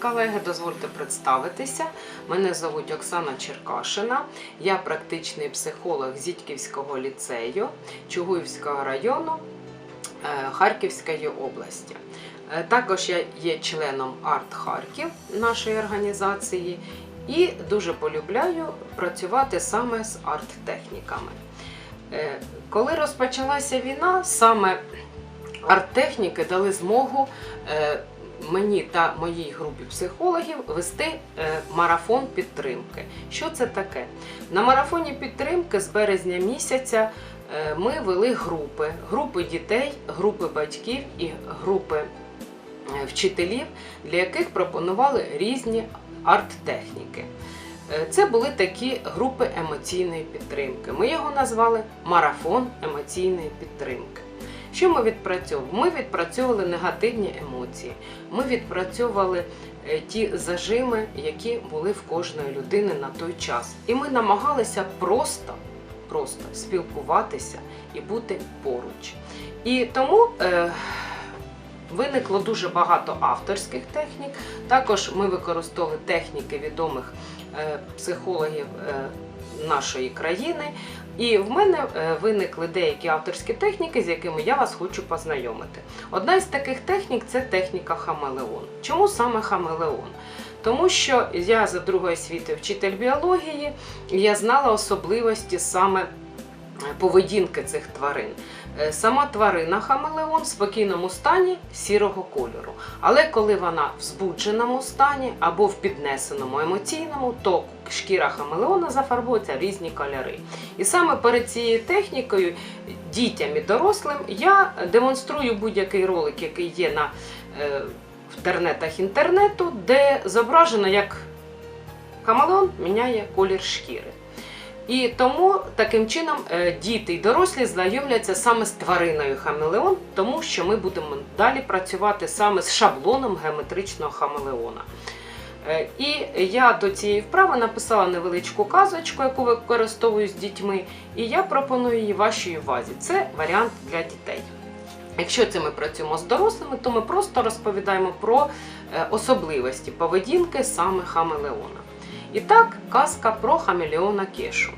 Колеги. Дозвольте представитися. Мене звуть Оксана Черкашина. Я практичний психолог Зітьківського ліцею Чугуївського району е, Харківської області. Е, Також я є членом Арт Харків нашої організації і дуже полюбляю працювати саме з арт-техніками. Е, Коли розпочалася війна, саме арт-техніки дали змогу мені та моїй групі психологів вести е, марафон підтримки. Що це таке? На марафоні підтримки з березня місяця е, ми вели групи: групи дітей, групи батьків і групи е, вчителів, для яких пропонували різні арт-техніки. Це були такі групи емоційної підтримки. Ми його назвали марафон емоційної підтримки. Що ми відпрацьовували? Ми відпрацьовували негативні емоції. Ми відпрацьовували е, ті зажими, які були в кожної людини на той час. І ми намагалися просто, просто спілкуватися і бути поруч. І тому е, виникло дуже багато авторських технік. Також ми використовували техніки відомих е, психологів е, нашої країни. І в мене е, виникли деякі авторські техніки, з якими я вас хочу познайомити. Одна із таких технік це техніка хамелеон. Чому саме хамелеон? Тому що я за другої світи вчитель біології, я знала особливості саме поведінки цих тварин. Е, Сама тварина хамелеон в спокійному стані сірого кольору. Але коли вона в збудженому стані або в піднесеному емоційному, то шкіра хамелеона зафарбується різні кольори. І саме перед цією технікою дітям і дорослим я демонструю будь-який ролик, який є на е, інтернетах інтернету, де зображено, як хамелеон міняє колір шкіри. І тому таким чином е, діти і дорослі знайомляться саме з твариною хамелеон, тому що ми будемо далі працювати саме з шаблоном геометричного хамелеона. Е, І я до цієї вправи написала невеличку казочку, яку використовую з дітьми, і я пропоную її вашій увазі. Це варіант для дітей. Якщо це ми працюємо з дорослими, то ми просто розповідаємо про е, особливості поведінки саме хамелеона. І так, казка про хамелеона Кешу.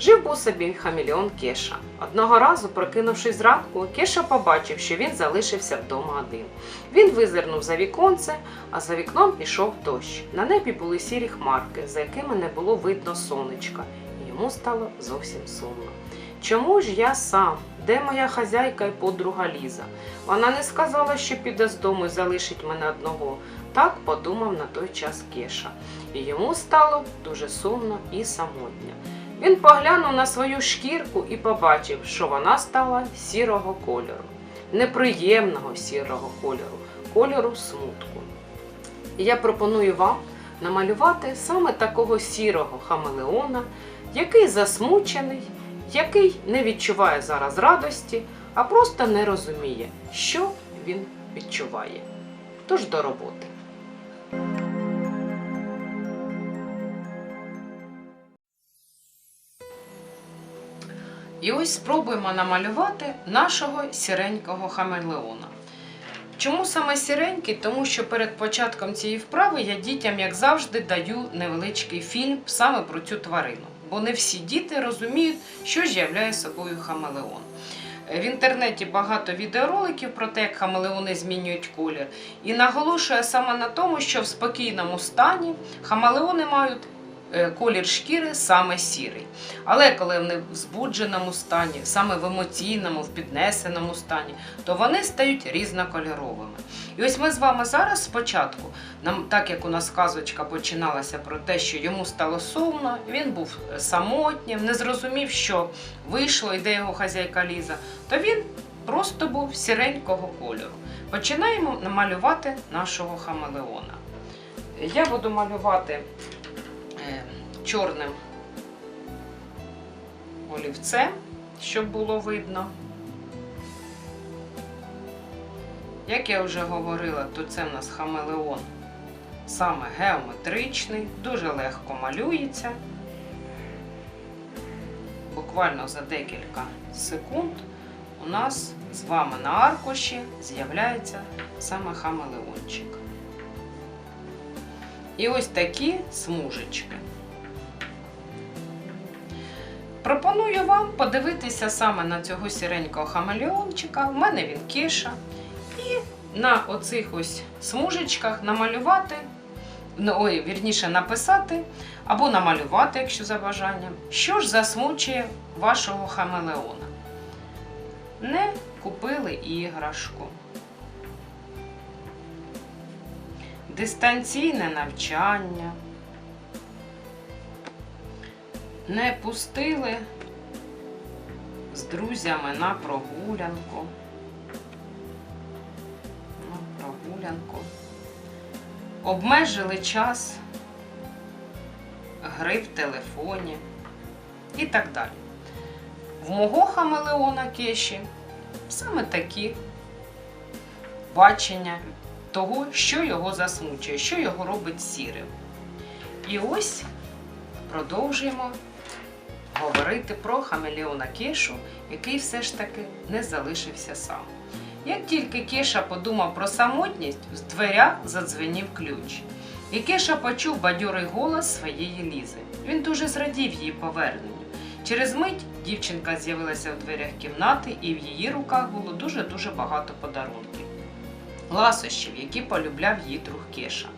Жив був собі хамелеон Кеша. Одного разу, прокинувшись зранку, Кеша побачив, що він залишився вдома один. Він визирнув за віконце, а за вікном пішов дощ. На небі були сірі хмарки, за якими не було видно сонечка, йому стало зовсім сумно. Чому ж я сам? Де моя хазяйка і подруга Ліза? Вона не сказала, що піде з дому і залишить мене одного. Так подумав на той час Кеша. І йому стало дуже сумно і самотньо. Він поглянув на свою шкірку і побачив, що вона стала сірого кольору, неприємного сірого кольору, кольору смутку. І я пропоную вам намалювати саме такого сірого хамелеона, який засмучений, який не відчуває зараз радості, а просто не розуміє, що він відчуває. Тож до роботи. І ось спробуємо намалювати нашого сіренького хамелеона. Чому саме сіренький? Тому що перед початком цієї вправи я дітям, як завжди, даю невеличкий фільм саме про цю тварину. Бо не всі діти розуміють, що ж являє собою хамелеон. В інтернеті багато відеороликів про те, як хамелеони змінюють колір. І наголошує саме на тому, що в спокійному стані хамелеони мають колір шкіри саме сірий. Але коли вони в збудженому стані, саме в емоційному, в піднесеному стані, то вони стають різнокольоровими. І ось ми з вами зараз спочатку, так як у нас казочка починалася про те, що йому стало сумно, він був самотнім, не зрозумів, що вийшло, і де його хазяйка Ліза, то він просто був сіренького кольору. Починаємо намалювати нашого хамелеона. Я буду малювати е, чорним олівцем, щоб було видно. Як я вже говорила, то це в нас хамелеон саме геометричний, дуже легко малюється. Буквально за декілька секунд у нас з вами на аркуші з'являється саме хамелеончик. І ось такі смужечки. Пропоную вам подивитися саме на цього сіренького хамелеончика. У мене він киша. І на оцих ось смужечках намалювати, ну, ой, вірніше написати або намалювати, якщо за бажанням, що ж засмучує вашого хамелеона. Не купили іграшку. Дистанційне навчання. Не пустили з друзями на прогулянку. На прогулянку. Обмежили час гри в телефоні і так далі. В мого хамелеона кеші саме такі бачення того, що його засмучує, що його робить сірим. І ось продовжуємо говорити про хамелеона Кешу, який все ж таки не залишився сам. Як тільки Кеша подумав про самотність, в дверях задзвенів ключ. І Кеша почув бадьорий голос своєї лізи. Він дуже зрадів її поверненню. Через мить дівчинка з'явилася в дверях кімнати, і в її руках було дуже-дуже багато подарунків. Ласощів, які полюбляв її друг Кеша.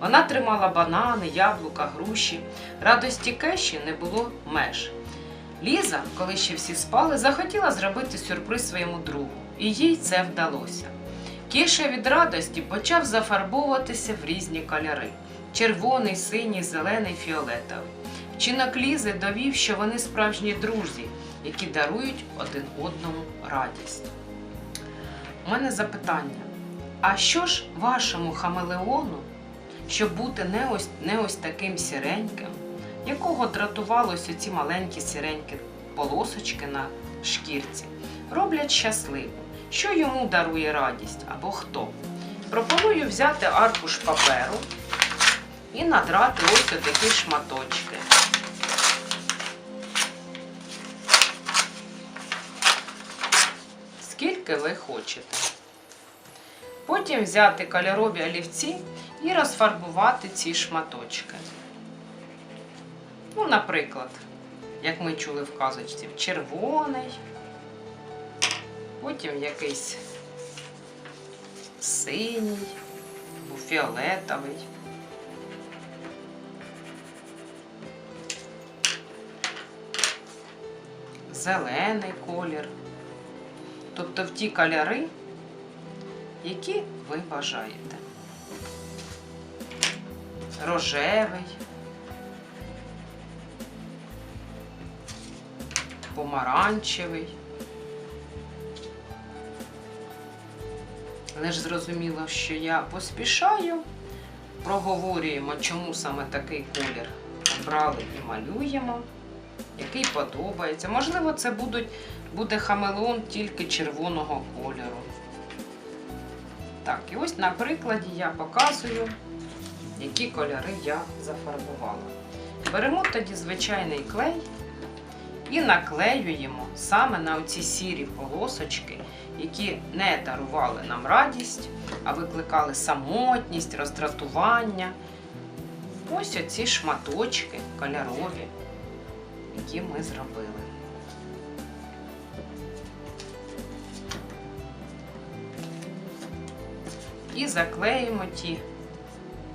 Вона тримала банани, яблука, груші. Радості Кеші не було меж. Ліза, коли ще всі спали, захотіла зробити сюрприз своєму другу, і їй це вдалося. Кеша від радості почав зафарбовуватися в різні кольори: червоний, синій, зелений, фіолетовий. Вчинок Лізи довів, що вони справжні друзі, які дарують один одному радість. У мене запитання: а що ж вашому хамелеону, щоб бути не ось, не ось таким сіреньким, якого дратувалося ці маленькі сіренькі полосочки на шкірці, роблять щасливим? Що йому дарує радість або хто? Пропоную взяти аркуш паперу і надрати ось такі шматочки. Скільки ви хочете. Потім взяти кольорові олівці і розфарбувати ці шматочки. Ну, наприклад, як ми чули в казочці, червоний, потім якийсь синій або фіолетовий. Зелений колір. Тобто в ті кольори, які ви бажаєте. Рожевий, помаранчевий. Але ж зрозуміло, що я поспішаю, проговорюємо, чому саме такий колір обрали і малюємо, який подобається. Можливо, це будуть, буде хамелеон тільки червоного кольору. Так, і ось на прикладі я показую, які кольори я зафарбувала. Беремо тоді звичайний клей і наклеюємо саме на оці сірі полосочки, які не дарували нам радість, а викликали самотність, роздратування. Ось оці шматочки кольорові, які ми зробили. І заклеїмо ті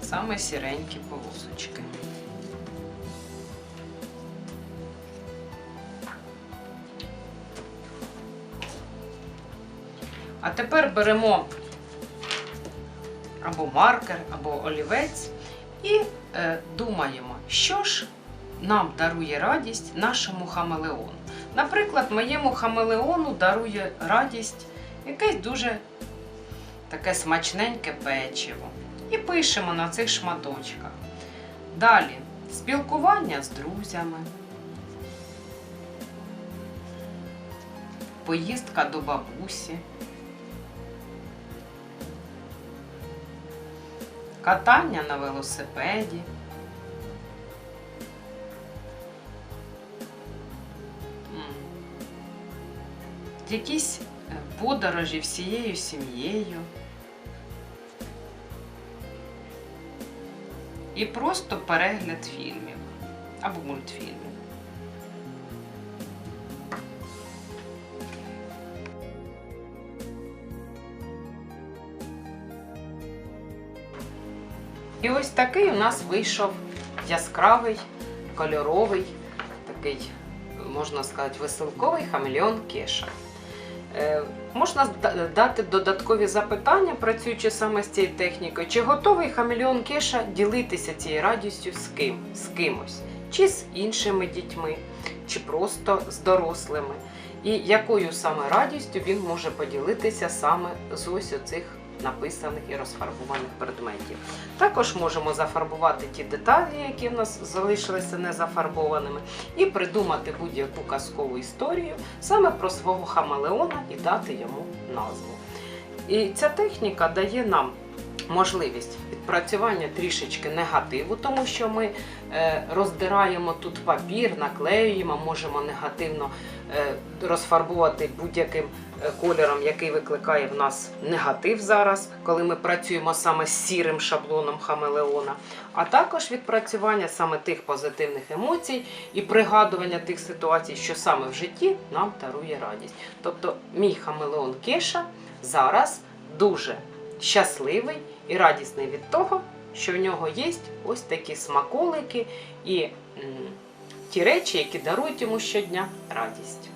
саме сіренькі полосочки. А тепер беремо або маркер, або олівець і е, думаємо, що ж нам дарує радість нашому хамелеону. Наприклад, моєму хамелеону дарує радість якесь дуже таке смачненьке печиво. І пишемо на цих шматочках. Далі спілкування з друзями, поїздка до бабусі, катання на велосипеді. Якісь подорожі всією сім'єю. і просто перегляд фільмів або мультфільмів. І ось такий у нас вийшов яскравий, кольоровий, такий, можна сказати, веселковий хамелеон Кеша. Можна дати додаткові запитання, працюючи саме з цією технікою. Чи готовий хамелеон Кеша ділитися цією радістю з ким? З кимось? Чи з іншими дітьми, чи просто з дорослими? І якою саме радістю він може поділитися саме з ось оцих написаних і розфарбованих предметів. Також можемо зафарбувати ті деталі, які в нас залишилися незафарбованими, і придумати будь-яку казкову історію саме про свого хамелеона і дати йому назву. І ця техніка дає нам можливість відпрацювання трішечки негативу, тому що ми е, роздираємо тут папір, наклеюємо, можемо негативно е, розфарбувати будь-яким е, кольором, який викликає в нас негатив зараз, коли ми працюємо саме з сірим шаблоном хамелеона, а також відпрацювання саме тих позитивних емоцій і пригадування тих ситуацій, що саме в житті нам дарує радість. Тобто, мій хамелеон Кеша зараз дуже щасливий і радісний від того, що в нього є ось такі смаколики і ті речі, які дарують йому щодня радість.